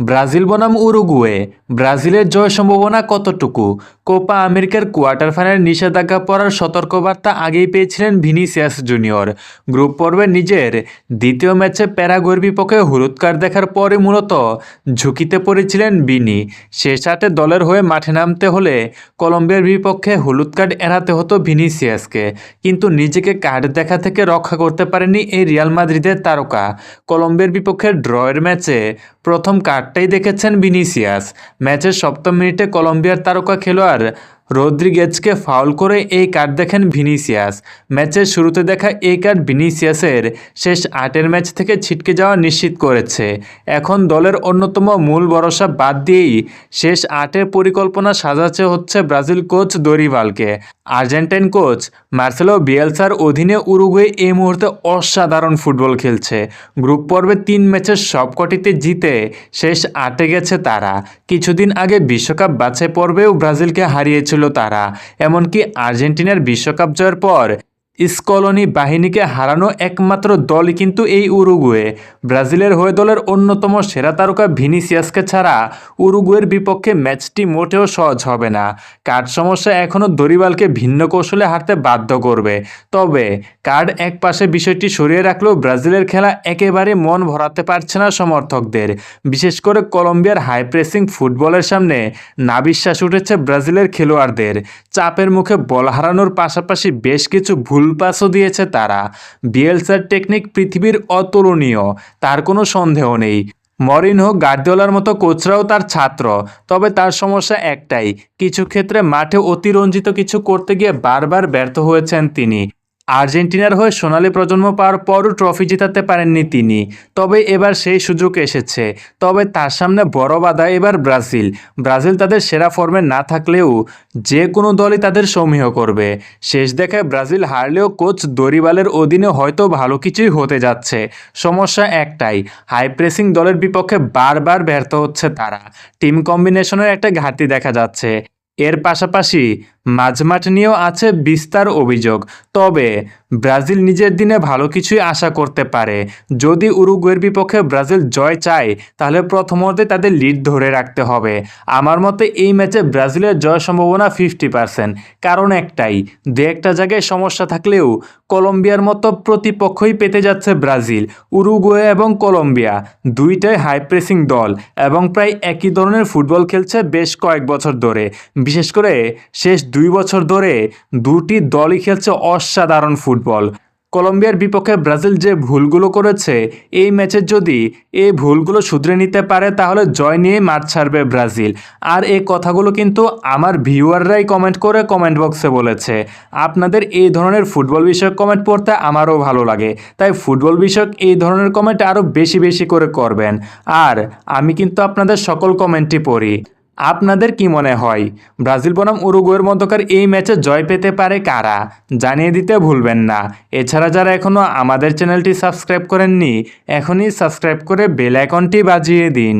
Brazil বনাম Uruguay. ব্রাজিলের জয় সম্ভাবনা কতটুকু? কোপা আমেরিকার কোয়ার্টার ফাইনাল নিষেধাজ্ঞা পড়ার সতর্কবার্তা আগেই পেয়েছিলেন ভিনিসিয়াস জুনিয়র। গ্রুপ পর্বে নিজের দ্বিতীয় ম্যাচে প্যারাগোর বিপক্ষে হলুদ কার্ড দেখার পরে মূলত ঝুঁকিতে পড়েছিলেন বিনি। শেষ আটে দলের হয়ে মাঠে নামতে হলে কলম্বিয়ার বিপক্ষে হলুদ কার্ড এড়াতে হতো ভিনিসিয়াসকে। কিন্তু নিজেকে কার্ড দেখা থেকে রক্ষা করতে পারেনি এই রিয়াল মাদ্রিদের তারকা। কলম্বিয়ার বিপক্ষে ড্রয়ের ম্যাচে প্রথম কার্ডটাই দেখেছেন ভিনিসিয়াস। ম্যাচের সপ্তম মিনিটে কলম্বিয়ার তারকা খেলোয়াড় রদ্রিগেজকে ফাউল করে এই কার্ড দেখেন ভিনিসিয়াস। ম্যাচের শুরুতে দেখা এই কার্ড ভিনিসিয়াসের শেষ আটের ম্যাচ থেকে ছিটকে যাওয়া নিশ্চিত করেছে। এখন দলের অন্যতম মূল ভরসা বাদ দিয়েই শেষ আটের পরিকল্পনা সাজাচ্ছে হচ্ছে ব্রাজিল কোচ দরিভালকে। আর্জেন্টাইন কোচ মার্সেলো বিয়েলসার অধীনে উরুগুয়ে এই মুহূর্তে অসাধারণ ফুটবল খেলছে। গ্রুপ পর্বে তিন ম্যাচের সবকটিতে জিতে শেষ আটে গেছে তারা। কিছুদিন আগে বিশ্বকাপ বাছাই পর্বেও ব্রাজিলকে হারিয়েছিল তারা। এমনকি আর্জেন্টিনার বিশ্বকাপ জয়ের পর স্কলনি বাহিনীকে হারানো একমাত্র দলই কিন্তু এই উরুগুয়ে। ব্রাজিলের হয়ে দলের অন্যতম সেরা তারকা ভিনিসিয়াসকে ছাড়া উরুগুয়ের বিপক্ষে ম্যাচটি মোটেও সহজ হবে না। কার্ড সমস্যা এখনও দরিবালকে ভিন্ন কৌশলে হারতে বাধ্য করবে। তবে কার্ড এক পাশে বিষয়টি সরিয়ে রাখলেও ব্রাজিলের খেলা একেবারে মন ভরাতে পারছে না সমর্থকদের। বিশেষ করে কলম্বিয়ার হাই প্রেসিং ফুটবলের সামনে না বিশ্বাস উঠেছে ব্রাজিলের খেলোয়াড়দের। চাপের মুখে বল হারানোর পাশাপাশি বেশ কিছু ভুল পাসও দিয়েছে তারা। বিএলসার টেকনিক পৃথিবীর অতুলনীয়, তার কোনো সন্দেহ নেই। মরিনহো গার্দিওলার মতো কোচরাও তার ছাত্র, তবে তার সমস্যা একটাই, কিছু ক্ষেত্রে মাঠে অতিরঞ্জিত কিছু করতে গিয়ে বারবার ব্যর্থ হয়েছেন তিনি। আর্জেন্টিনার হয়ে সোনালি প্রজন্ম পাওয়ার পরও ট্রফি জেতাতে পারেননি তিনি। তবে এবার সেই সুযোগ এসেছে। তবে তার সামনে বড় বাধা এবার ব্রাজিল। ব্রাজিল তাদের সেরা ফর্মে না থাকলেও যে কোনো দলই তাদের সমীহ করবে। শেষ দেখায় ব্রাজিল হারলেও কোচ দরিবালের অধীনে হয়তো ভালো কিছুই হতে যাচ্ছে। সমস্যা একটাই, হাই প্রেসিং দলের বিপক্ষে বারবার ব্যর্থ হচ্ছে তারা। টিম কম্বিনেশনের একটা ঘাটতি দেখা যাচ্ছে। এর পাশাপাশি মাঝমাঠ নিয়েও আছে বিস্তার অভিযোগ। তবে ব্রাজিল নিজের দিনে ভালো কিছুই আশা করতে পারে। যদি উরুগুয়ের বিপক্ষে ব্রাজিল জয় চায়, তাহলে প্রথমতে তাদের লিড ধরে রাখতে হবে। আমার মতে এই ম্যাচে ব্রাজিলের জয় সম্ভাবনা ফিফটি পার্সেন্ট কারণ একটাই, দু একটা জায়গায় সমস্যা থাকলেও কলম্বিয়ার মতো প্রতিপক্ষই পেতে যাচ্ছে ব্রাজিল, উরুগুয়ে এবং কলম্বিয়া। দুইটাই হাই প্রেসিং দল এবং প্রায় একই ধরনের ফুটবল খেলছে বেশ কয়েক বছর ধরে। বিশেষ করে শেষ দুই বছর ধরে দুটি দলই খেলছে অসাধারণ ফুটবল। কলম্বিয়ার বিপক্ষে ব্রাজিল যে ভুলগুলো করেছে, এই ম্যাচে যদি এই ভুলগুলো শুধরে নিতে পারে, তাহলে জয় নিয়ে মাঠ ছাড়বে ব্রাজিল। আর এই কথাগুলো কিন্তু আমার ভিউয়াররাই কমেন্ট করে কমেন্ট বক্সে বলেছে। আপনাদের এই ধরনের ফুটবল বিষয়ক কমেন্ট পড়তে আমারও ভালো লাগে। তাই ফুটবল বিষয়ক এই ধরনের কমেন্ট আরও বেশি বেশি করে করবেন। আর আমি কিন্তু আপনাদের সকল কমেন্টই পড়ি। আপনাদের কি মনে হয়, ব্রাজিল বনাম উরুগুয়ের মধ্যকার এই ম্যাচে জয় পেতে পারে কারা? জানিয়ে দিতে ভুলবেন না। এছাড়া যারা এখনও আমাদের চ্যানেলটি সাবস্ক্রাইব করেননি, এখনই সাবস্ক্রাইব করে বেল আইকনটি বাজিয়ে দিন।